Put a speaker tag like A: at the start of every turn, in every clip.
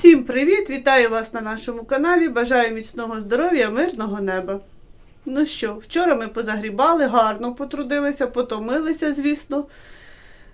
A: Всім привіт! Вітаю вас на нашому каналі. Бажаю міцного здоров'я, мирного неба. Ну що, вчора ми позагрібали, гарно потрудилися, потомилися, звісно.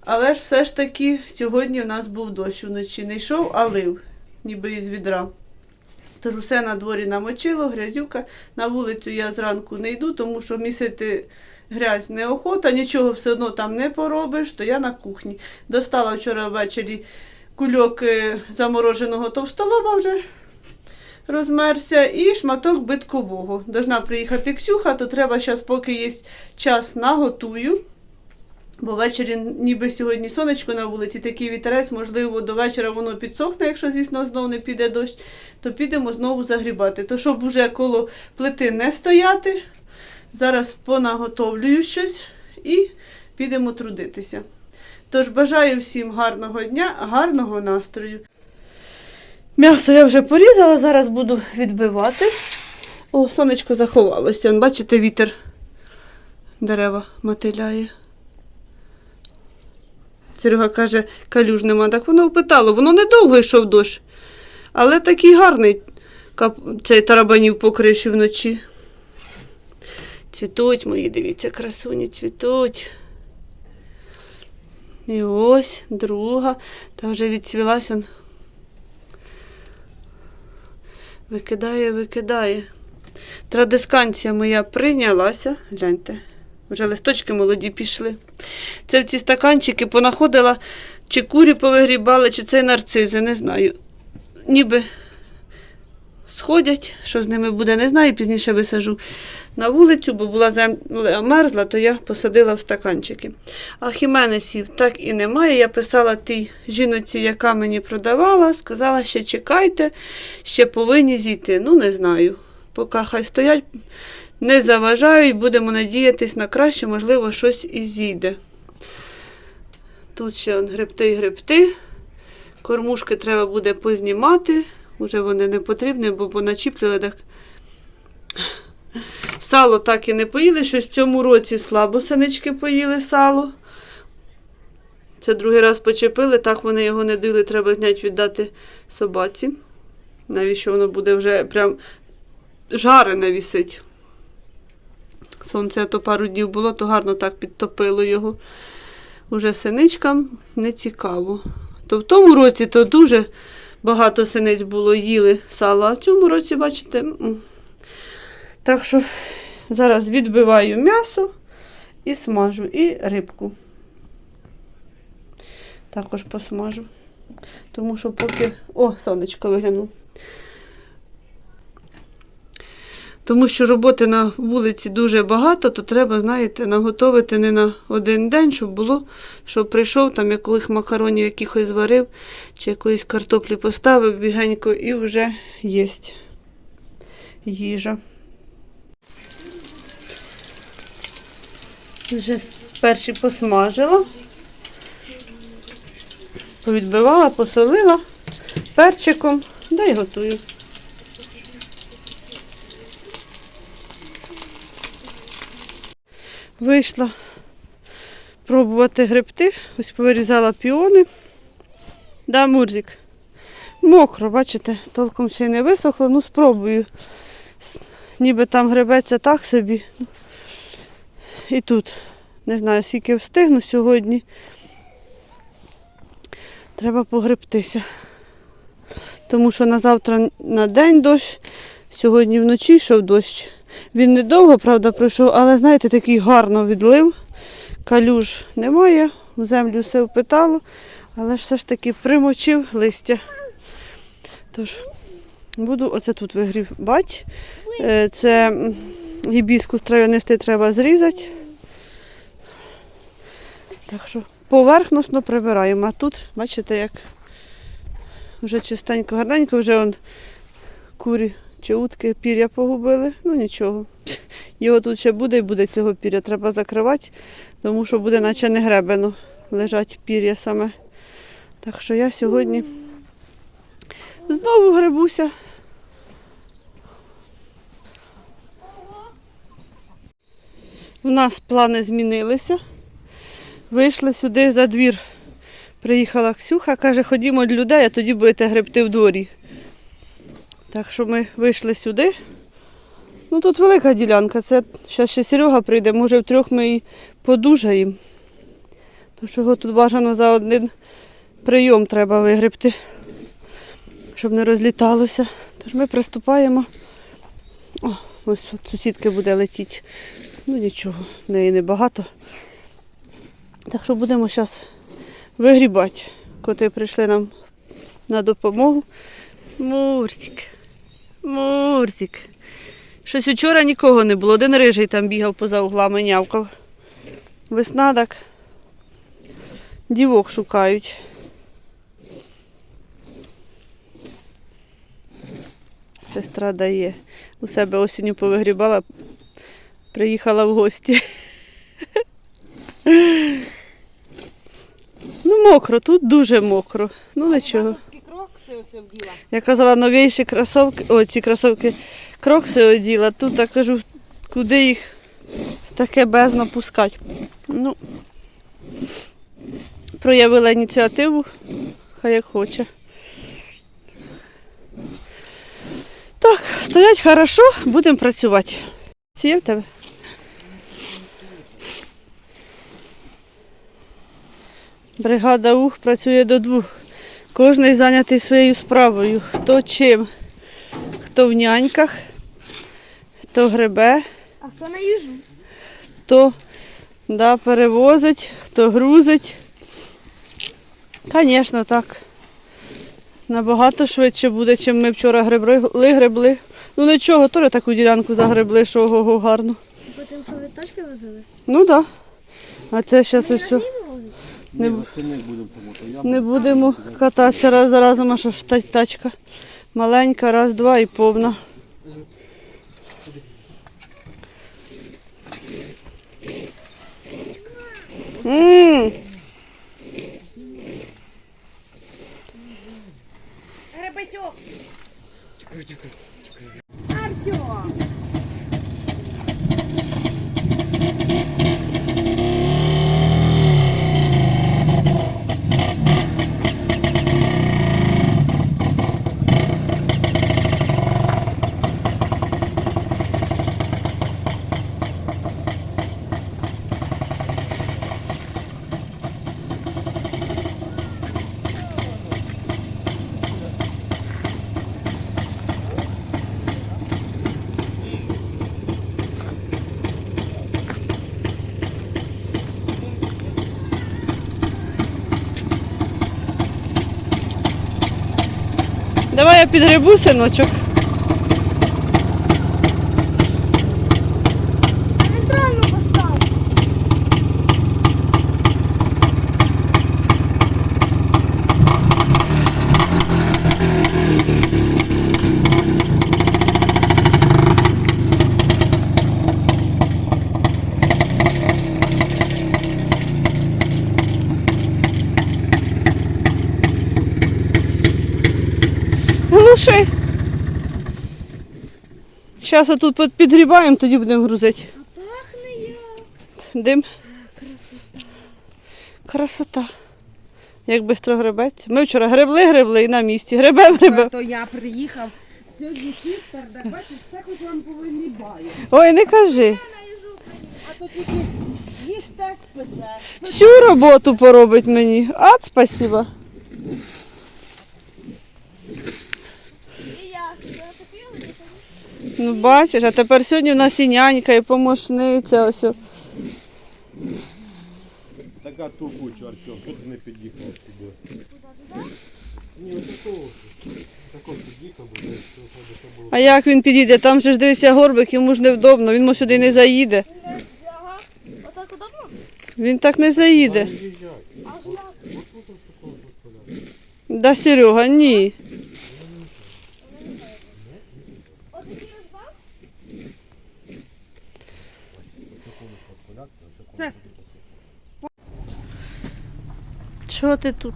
A: Але ж все ж таки сьогодні у нас був дощ вночі. Не йшов, а лив, ніби із відра. Тож усе на дворі намочило, грязюка. На вулицю я зранку не йду, тому що місити грязь неохота, нічого все одно там не поробиш, то я на кухні. Достала вчора ввечері кульок е, замороженого товстолоба вже розмерся і шматок биткового. Должна приїхати Ксюха, то треба зараз, поки є час, наготую. Бо ввечері, ніби сьогодні сонечко на вулиці, такий вітерець, можливо, до вечора воно підсохне, якщо, звісно, знову не піде дощ, то підемо знову загрібати. То щоб уже коло плити не стояти, зараз понаготовлюю щось і підемо трудитися. Тож бажаю всім гарного дня, гарного настрою. М'ясо я вже порізала, зараз буду відбивати. О, сонечко заховалося. Бачите, вітер дерева мотиляє. Серега каже, калюж нема. Так воно впитало. Воно недовго йшов дощ. Але такий гарний цей тарабанів по вночі. Цвітуть мої, дивіться, красуні, цвітуть. І ось друга. Та вже відцвілась он. Викидає, викидає. Традисканція моя прийнялася. Гляньте, вже листочки молоді пішли. Це в ці стаканчики понаходила, чи курі повигрібали, чи це нарцизи, не знаю. Ніби сходять, що з ними буде, не знаю, пізніше висажу на вулицю, бо була земля мерзла, то я посадила в стаканчики. А хіменесів так і немає. Я писала тій жіноці, яка мені продавала, сказала, ще чекайте, ще повинні зійти. Ну, не знаю. Поки хай стоять, не заважають, будемо надіятись на краще, можливо, щось і зійде. Тут ще грибти і грибти. Кормушки треба буде познімати. Уже вони не потрібні, бо поначіплювали так. Сало так і не поїли, щось в цьому році слабо синички поїли сало. Це другий раз почепили, так вони його не доїли, треба зняти, віддати собаці. Навіщо воно буде вже прям жарене вісить. Сонце то пару днів було, то гарно так підтопило його. Уже синичкам не цікаво. То в тому році то дуже багато синиць було, їли сало, а в цьому році, бачите. Так що зараз відбиваю м'ясо і смажу, і рибку. Також посмажу. Тому що поки. О, сонечко виглянуло. Тому що роботи на вулиці дуже багато, то треба, знаєте, наготовити не на один день, щоб було, щоб прийшов, там якихось макаронів якихось зварив, чи якоїсь картоплі поставив бігенько і вже є їжа. Вже перші посмажила, повідбивала, посолила перчиком, да й готую. Вийшла пробувати грибти, ось повирізала піони. Да, Мурзик. Мокро, бачите, толком ще й не висохло, ну спробую. Ніби там гребеться так собі. І тут. Не знаю, скільки встигну сьогодні. Треба погребтися. Тому що на завтра на день дощ, сьогодні вночі йшов дощ. Він недовго, правда, пройшов, але, знаєте, такий гарно відлив. Калюж немає, в землю все впитало, але все ж таки примочив листя. Тож, буду оце тут вигрібати. Е, Це гібіскус трав'янистий треба зрізати. Так що поверхносно прибираємо. А тут, бачите, як вже чистенько, гарненько, вже он курі чи утки пір'я погубили. Ну нічого. Його тут ще буде і буде цього пір'я. Треба закривати, тому що буде наче не гребено лежать пір'я саме. Так що я сьогодні знову гребуся. У нас плани змінилися. Вийшли сюди за двір Приїхала Ксюха, каже, ходімо до людей, а тоді будете гребти в дворі. Так що ми вийшли сюди. Ну тут велика ділянка. Це зараз ще Серега прийде, може втрьох ми і подужаємо. Тому що його тут бажано за один прийом треба вигребти, щоб не розліталося. Тож ми приступаємо. О, ось тут сусідки буде летіти. Ну нічого, в неї небагато. Так що будемо зараз вигрібати. Коти прийшли нам на допомогу. Мурсик. Мурсик. Щось вчора нікого не було. Один рижий там бігав поза углами, нявкав. Весна так. Дівок шукають. Сестра дає. У себе осінню повигрібала, приїхала в гості. Ну, мокро, тут дуже мокро. Ну нічого.
B: Масовські крокси ось вділа.
A: Я казала, новіші кросовки, о, ці кросовки крокси оділа. Тут я кажу, куди їх таке бездно пускати. Ну, проявила ініціативу, хай як хоче. Так, стоять хорошо, будемо працювати. Ці є в тебе? Бригада УХ працює до двох. Кожний зайнятий своєю справою. Хто чим, хто в няньках, хто гребе,
C: А хто на їжу?
A: хто да, перевозить, хто грузить. Звісно, так. Набагато швидше буде, чим ми вчора гребли, гребли. Ну нічого, теж таку ділянку загребли, що ого гарно.
C: Потім що ви тачки возили?
A: Ну так. Да. А це зараз ось. Не, бу-
D: не будемо
A: кататися раз за разом, а що ж та- тачка маленька, раз, два і повна. М,
B: Гребетьок! Артем!
A: Я підгребу, синочок. Глуши. Зараз отут під- підгрібаємо, тоді будемо грузити.
C: А пахне як.
A: Дим. Красота. Красота. Як швидко гребеться. Ми вчора гребли, гребли і на місці. Гребем, гребем.
B: То я приїхав. Сьогодні сістер, да бачиш, все хоч вам повилібає.
A: Ой, не кажи.
B: А то тільки їжте спите.
A: Всю роботу поробить мені. От спасибо.
C: І я себе купила,
A: Ну бачиш, а тепер сьогодні в нас і нянька, і помощниця. Ось.
D: Така тупуча, Артем, що ти не під'їхав сюди? Ні, ось такого. Такого під'їхав, бо десь це було.
A: А як він підійде? Там же ж дивися горбик, йому ж невдобно, він мо сюди не заїде.
C: Ага. Отак удобно?
A: Він так не заїде.
D: Їжджай.
C: Як?
D: От тут ось такого тут.
A: Да, Серега, ні.
B: Сестер.
A: Що ти тут?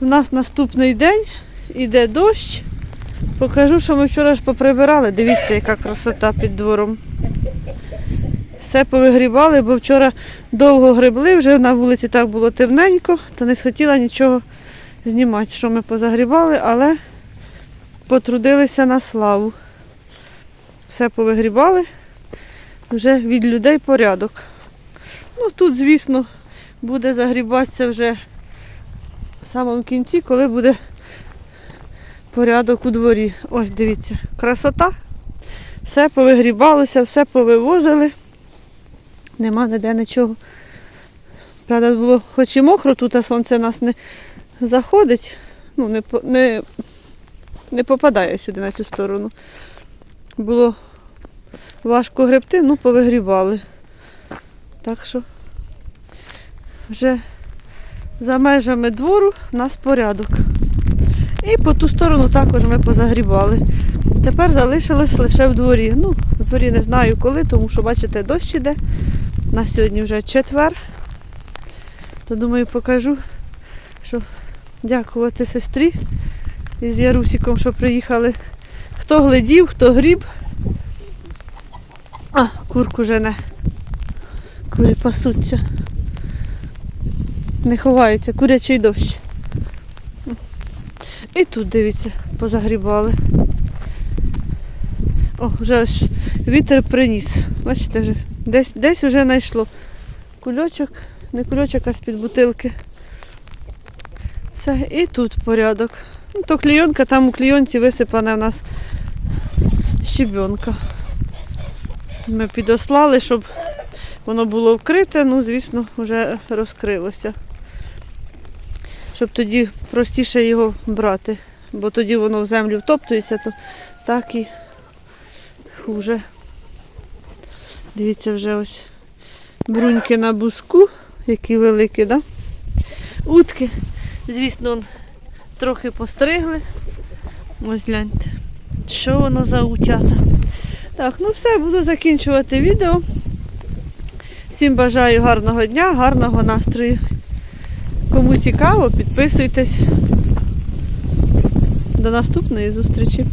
A: У нас наступний день, іде дощ. Покажу, що ми вчора ж поприбирали. Дивіться, яка красота під двором. Все повигрібали, бо вчора довго гребли, вже на вулиці так було темненько, то не схотіла нічого знімати, що ми позагрібали, але потрудилися на славу. Все повигрібали, вже від людей порядок. Ну тут, звісно, буде загрібатися вже в самому кінці, коли буде порядок у дворі. Ось дивіться, красота. Все повигрібалося, все повивозили. Нема ніде нічого. Правда, було хоч і мокро, тут а сонце нас не заходить, ну, не, не, не попадає сюди на цю сторону. Було важко гребти, ну повигрібали. Так що вже за межами двору у нас порядок. І по ту сторону також ми позагрібали. Тепер залишилось лише в дворі. Ну, в дворі не знаю коли, тому що, бачите, дощ іде. На сьогодні вже четвер. То думаю, покажу, що дякувати сестрі із Ярусіком, що приїхали. Хто глядів, хто гріб. Курку жене. Курі пасуться. Не ховаються, курячий дощ. І тут, дивіться, позагрібали. О, вже аж вітер приніс. Бачите, вже десь, десь вже знайшло. Кульочок, не кульочок, а з-під бутилки. Все, і тут порядок. Ну, то клійонка, там у клійонці висипана у нас щебенка. Ми підослали, щоб воно було вкрите, ну, звісно, вже розкрилося. Щоб тоді простіше його брати, бо тоді воно в землю втоптується, то так і хуже. Дивіться, вже ось бруньки на буску, які великі, да? Утки, звісно, трохи постригли. Ось гляньте, що воно за утята. Так, ну все, буду закінчувати відео. Всім бажаю гарного дня, гарного настрою. Кому цікаво, підписуйтесь. До наступної зустрічі.